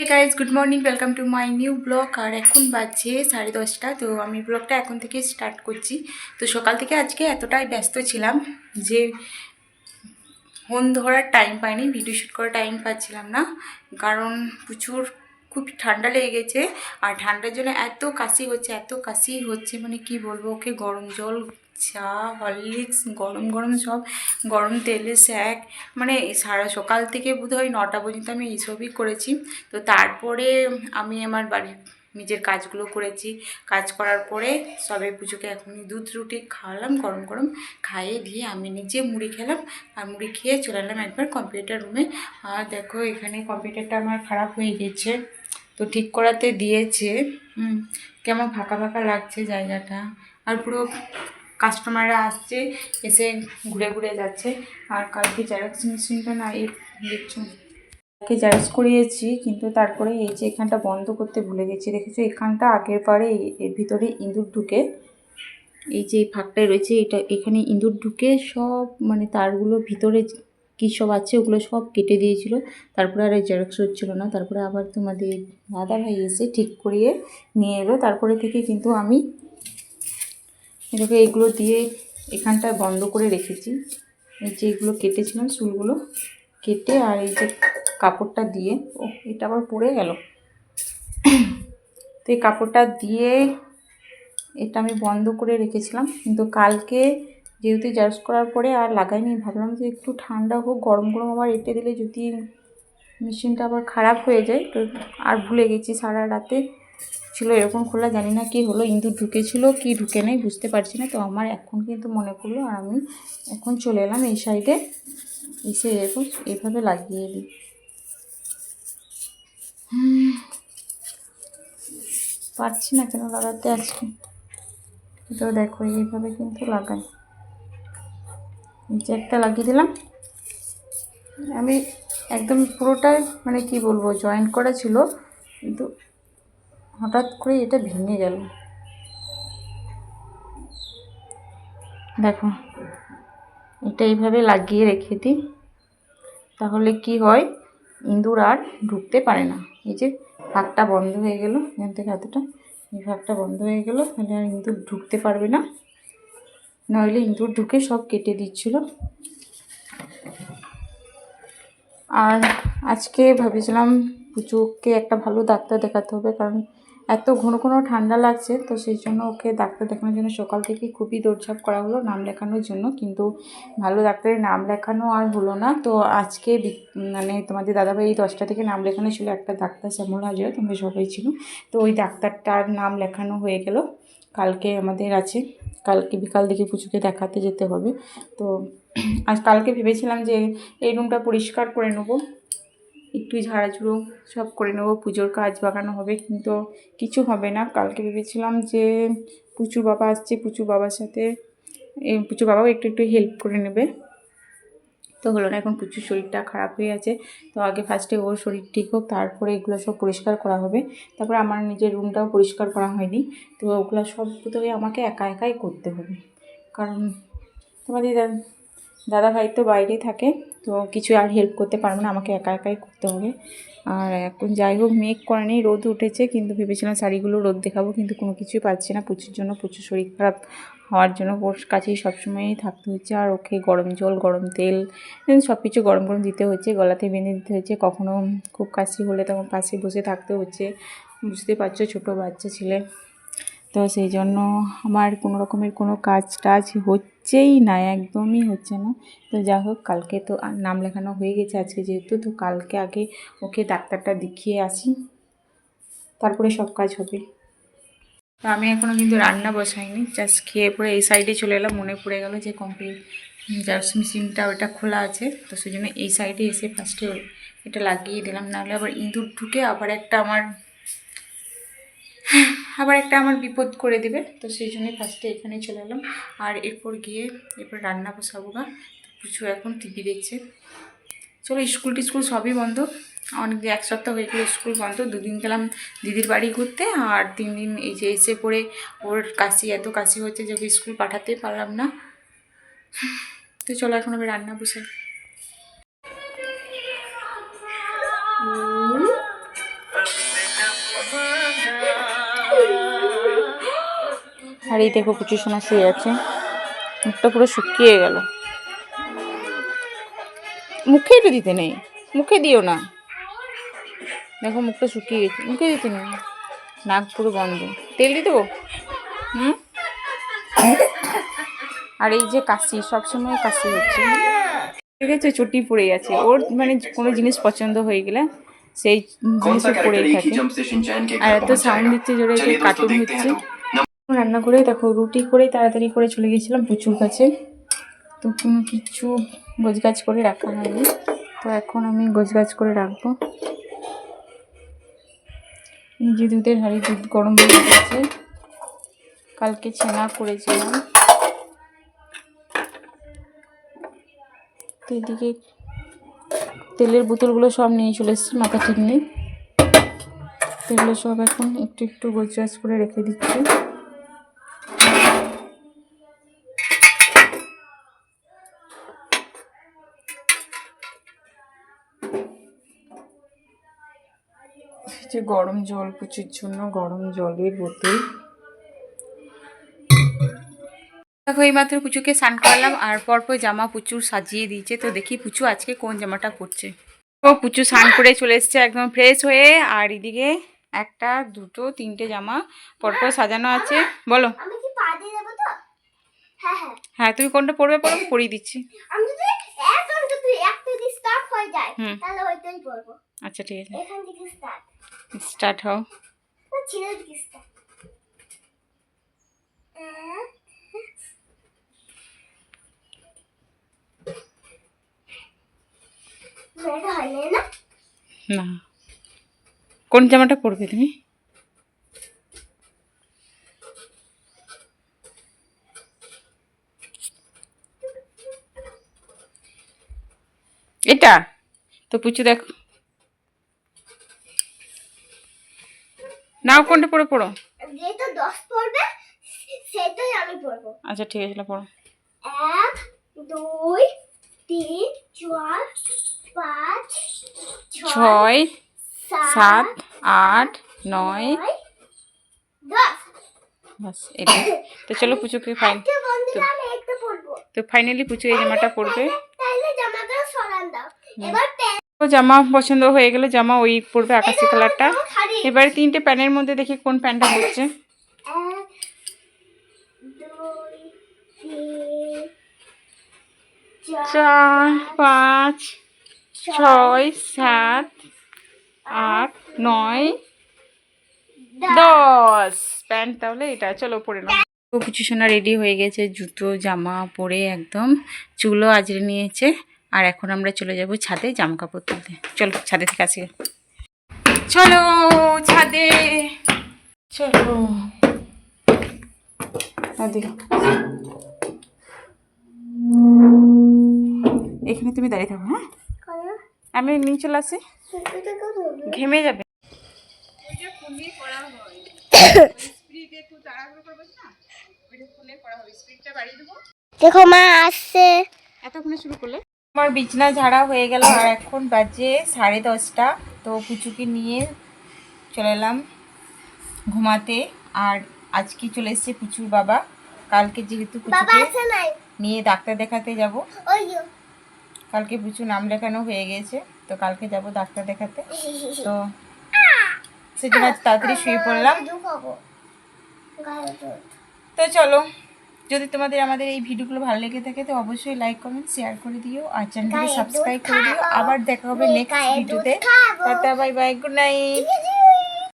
Guys good morning welcome to my new blog আর এখন বাজছে সাড়ে দশটা, তো আমি ব্লগটা এখন থেকে স্টার্ট করছি। তো সকাল থেকে আজকে এতটাই ব্যস্ত ছিলাম যে ফোন ধরার টাইম পাইনি ভিডিও শ্যুট করার টাইম পাচ্ছিলাম না। কারণ প্রচুর খুব ঠান্ডা লেগে গেছে। আর ঠান্ডার জন্য এত কাশি হচ্ছে, এত কাশি হচ্ছে মানে কি বলব, ওকে গরম জল, চা, হরলিক্স, গরম গরম সব, গরম তেলে স্যাক মানে সারা সকাল থেকে বোধহয় নটা পর্যন্ত আমি এইসবই করেছি। তো তারপরে আমি আমার বাড়ির নিজের কাজগুলো করেছি। কাজ করার পরে সবে পুজোকে এখনই দুধ, রুটি খাওয়ালাম, গরম গরম খাইয়ে দিয়ে আমি নিজে মুড়ি খেলাম। আর মুড়ি খেয়ে চলে এলাম একবার কম্পিউটার রুমে। আর দেখো, এখানে কম্পিউটারটা আমার খারাপ হয়ে গেছে। তো ঠিক করাতে দিয়েছে। কেমন ফাঁকা ফাঁকা লাগছে জায়গাটা। আর পুরো কাস্টমাররা আসছে, এসে ঘুরে ঘুরে যাচ্ছে। আর কালকে জেরক্স মেশিনটা না এই দেখছ। কালকে জেরক্স করিয়েছি, কিন্তু তারপরে এই যে এখানটা বন্ধ করতে ভুলে গেছি। দেখেছ, এখানটা আগের পারে এর ভিতরে ইঁদুর ঢুকে, এই যে এই ফাঁকটায় রয়েছে, এটা এখানে ইঁদুর ঢুকে সব মানে তারগুলো ভিতরে কী সব আছে, ওগুলো সব কেটে দিয়েছিল। তারপরে আর জেরক্স হচ্ছিল না। তারপরে আবার তোমাদের দাদা ভাই এসে ঠিক করিয়ে নিয়ে এলো। তারপরে থেকে কিন্তু আমি এটাকে এগুলো দিয়ে এখানটায় বন্ধ করে রেখেছি। এই যে এগুলো কেটেছিলাম চুলগুলো, কেটে আর এই যে কাপড়টা দিয়ে, ও, এটা আবার পড়ে গেল। তো এই কাপড়টা দিয়ে এটা আমি বন্ধ করে রেখেছিলাম। কিন্তু কালকে যেহেতু জার্জ করার পরে আর লাগাইনি, ভাবলাম যে একটু ঠান্ডা হোক, গরম গরম আবার এঁটে দিলে যদি মেশিনটা আবার খারাপ হয়ে যায়, তো আর ভুলে গেছি সারা রাতে। ছিল এরকম খোলা, জানি না কি হলো, ইঁদুর ঢুকেছিল কি ঢুকে নেই, বুঝতে পারছি না। তো আমার এখন কিন্তু মনে পড়ল, আর আমি এখন চলে এলাম এই সাইডে, এসে এরকম এইভাবে লাগিয়ে দিই। পারছি না কেন লাগাতে আজকে। তো দেখো, এইভাবে কিন্তু লাগাই। যে একটা লাগিয়ে দিলাম। আমি একদম পুরোটাই মানে কি বলব জয়েন্ট করা ছিল, কিন্তু হঠাৎ করে এটা ভেঙে গেল। দেখো, এটা এইভাবে লাগিয়ে রেখে দিই, তাহলে কি হয়, ইঁদুর আর ঢুকতে পারে না। এই যে ফাঁকটা বন্ধ হয়ে গেল, এখান থেকে হাতটা এই ফাঁকটা বন্ধ হয়ে গেল, তাহলে আর ইঁদুর ঢুকতে পারবে না। নইলে ইঁদুর ঢুকে সব কেটে দিচ্ছিল। আর আজকে ভেবেছিলাম পুজোকে একটা ভালো ডাক্তার দেখাতে হবে, কারণ এত ঘন ঘন ঠান্ডা লাগছে, তো সেই জন্য ওকে ডাক্তার দেখানোর জন্য সকাল থেকে খুবই দৌড়ঝাঁপ করা হলো নাম লেখানোর জন্য, কিন্তু ভালো ডাক্তারের নাম লেখানো আর হলো না। তো আজকে মানে তোমাদের দাদাভাই এই দশটা থেকে নাম লেখানো ছিল, একটা ডাক্তার শ্যামল হাজরা, তোমরা সবাই ছিল তো ওই ডাক্তারটার নাম লেখানো হয়ে গেল। কালকে আমাদের আছে। কালকে বিকাল দিকে পুজোকে দেখাতে যেতে হবে। তো আজ কালকে ভেবেছিলাম যে এই রুমটা পরিষ্কার করে নেব। একটু ঝাড়াঝুড়ো সব করে নেব। পুজোর কাজ বাগানো হবে কিন্তু কিছু হবে না। কালকে ভেবেছিলাম যে পুচু বাবা আসছে। পুচু বাবার সাথে পুচু বাবাও একটু একটু হেল্প করে নেবে। তো হলো না, এখন প্রচুর শরীরটা খারাপ হয়ে আছে। তো আগে ফার্স্টে ওর শরীর ঠিক হোক, তারপরে এগুলো সব পরিষ্কার করা হবে। তারপরে আমার নিজের রুমটাও পরিষ্কার করা হয়নি। তো ওগুলো সব বোধহয় আমাকে একা একাই করতে হবে। কারণ তোমাদের দাদা ভাই তো বাইরে থাকে। তো কিছু আর হেল্প করতে পারব না, আমাকে একা একাই করতে হবে। আর এখন যাই হোক, মেঘ করে নেই রোদ উঠেছে, কিন্তু ভেবেছিলাম শাড়িগুলো রোদ দেখাবো, কিন্তু কোনো কিছুই পাচ্ছি না। প্রচুর জন্য প্রচুর শরীর খারাপ হওয়ার জন্য ওর কাছেই সবসময়ই থাকতে হচ্ছে। আর ওকে গরম জল, গরম তেল সব কিছু গরম গরম দিতে হচ্ছে, গলাতে বেঁধে দিতে হচ্ছে, কখনো খুব কাশি হলে তখন পাশে বসে থাকতে হচ্ছে। বুঝতে পারছ, ছোটো বাচ্চা ছেলে। তো সেই জন্য আমার কোনো রকমের কোনো কাজ টাজ হচ্ছেই না, একদমই হচ্ছে না। তো যাই হোক, কালকে তো নাম লেখানো হয়ে গেছে আজকে যেহেতু, তো কালকে আগে ওকে ডাক্তারটা দেখিয়ে আসি। তারপরে সব কাজ হবে। তো আমি এখনও কিন্তু রান্না বসাইনি জাস্ট খেয়ে পরে এই সাইডে চলে এলাম, মনে পড়ে গেল যে কমপ্লিট জার্স মেশিনটা ওটা খোলা আছে। তো সেই জন্য এই সাইডে এসে ফার্স্টে এটা লাগিয়ে দিলাম। নাহলে আবার ইঁদুর ঢুকে আবার একটা আমার আবার একটা আমার বিপদ করে দেবে। তো সেই জন্যই ফার্স্টে এখানেই চলে এলাম। আর এরপর গিয়ে এরপর রান্না বসাবো গা কিছু এখন টিভি দেখছে। চলো, স্কুল টিস্কুল সবই বন্ধ। অনেক এক সপ্তাহ হয়ে গেলো স্কুল বন্ধ। দুদিন গেলাম দিদির বাড়ি ঘুরতে আর তিন দিন এই যে এসে পড়ে ওর কাশি, এত কাশি হচ্ছে যে স্কুল পাঠাতে পারলাম না। তো চলো, এখন আমি রান্না বসে শাড়ি দেখো কিছু সোনা শুয়ে আছে। মুখটা পুরো শুকিয়ে গেল। মুখেই তো দিতে নেই। মুখে দিও না। দেখো মুখটা শুকিয়ে গেছে। মুখে দিতে নেই। নাক পুরো বন্ধ। তেল দিয়ে দেবো? হুম? আর এই যে কাশি সবসময় কাশি হচ্ছে। ঠিক আছে চটি পড়ে গেছে। ওর মানে কোনো জিনিস পছন্দ হয়ে গেলে সেই জিনিসও পড়ে থাকে। আর এত সাউন্ড দিচ্ছে জোরে কার্টুন হচ্ছে। রান্না করে দেখো, রুটি করেই তাড়াতাড়ি করে চলে গেছিলাম প্রচুর কাছে তো কোনো কিছু গোছগাছ করে রাখা হয়নি। তো এখন আমি গোছগাছ করে রাখব। এই যে দুধের হাঁড়ি, দুধ গরম হয়ে গেছে। কালকে ছানা করেছিলাম। তো এদিকে তেলের বোতলগুলো সব নিয়ে চলে এসেছি, মাথা ঠিক নেই। তো এগুলো সব এখন একটু একটু গোছগাছ করে রেখে দিচ্ছি। যে গরম জল পুচুর জন্য গরম জলের বোতল। দেখো এইমাত্র পুচুকে স্নান করালাম আর পরপর জামা পুচুর সাজিয়ে দিয়েছে। তো দেখি পুচু আজকে কোন জামাটা পরছে। ও পুচু স্নান করে চলে এসছে একদম ফ্রেশ হয়ে আর এদিকে একটা দুটো তিনটে জামা পরপর সাজানো আছে। বলো। হ্যাঁ হ্যাঁ। হ্যাঁ তুমি কোনটা পরবে পরো পরিয়ে দিচ্ছি। আচ্ছা ঠিক আছে। স্টার্ট হও। না। কোন জামাটা পরবে তুমি? এটা? তো পুচু দেখো। নাও কোনটা পড়ে পড়ো। যেটা দশ পড়বে সেটাই আমি পড়ব। আচ্ছা ঠিক আছে পড়ো। এক দুই তিন চার পাঁচ ছয় ছয় সাত আট নয়। নয়, দশ। বাস এটা। তো চলো পুচুকে ফাইন তো একটা পড়ব। তো ফাইনালি পুচু এই জামাটা পরবে সরান দাও। তো জামা পছন্দ হয়ে গেলে জামা ওই পরবে আকাশি কালারটা এবারে তিনটে প্যানের মধ্যে দেখি কোন প্যান্টটা পরছে এক চার পাঁচ ছয় সাত আট নয়। দশ। প্যান্ট তাহলে এটা চলো পরে নাও। কিছু সোনা রেডি হয়ে গেছে জুতো জামা পরে একদম। চুলও আজরে নিয়েছে। আর এখন আমরা চলে যাব ছাদে জামা কাপড় তুলতে। চলো ছাদে থেকে আসি। চলো ছাদে। চলো। এখানে তুমি দাঁড়িয়ে থাকো হ্যাঁ? আমি নিয়ে চলে আসি। ঘেমে যাবে। দেখো মা আসছে। এতক্ষণে শুরু করলে? আমার বিছনা ঝাড়া হয়ে গেল আর এখন বাজে সাড়ে দশটা। তো পুচুকে নিয়ে চলে এলাম ঘুমাতে। আর আজকে চলে এসছে পুচুর বাবা। কালকে যেহেতু পুচুকে নিয়ে ডাক্তার দেখাতে যাব। কালকে পুচু নাম লেখানো হয়ে গেছে তো কালকে যাব ডাক্তার দেখাতে। তো সেজন্য তাড়াতাড়ি শুয়ে পড়লাম। তো চলো। যদি তোমাদের আমাদের এই ভিডিওগুলো ভালো লেগে থাকে তো অবশ্যই লাইক কমেন্ট শেয়ার করে দিও। আর চ্যানেলটি সাবস্ক্রাইব করে দিও। আবার দেখা হবে নেক্সট ভিডিওতে। Tata bye bye good night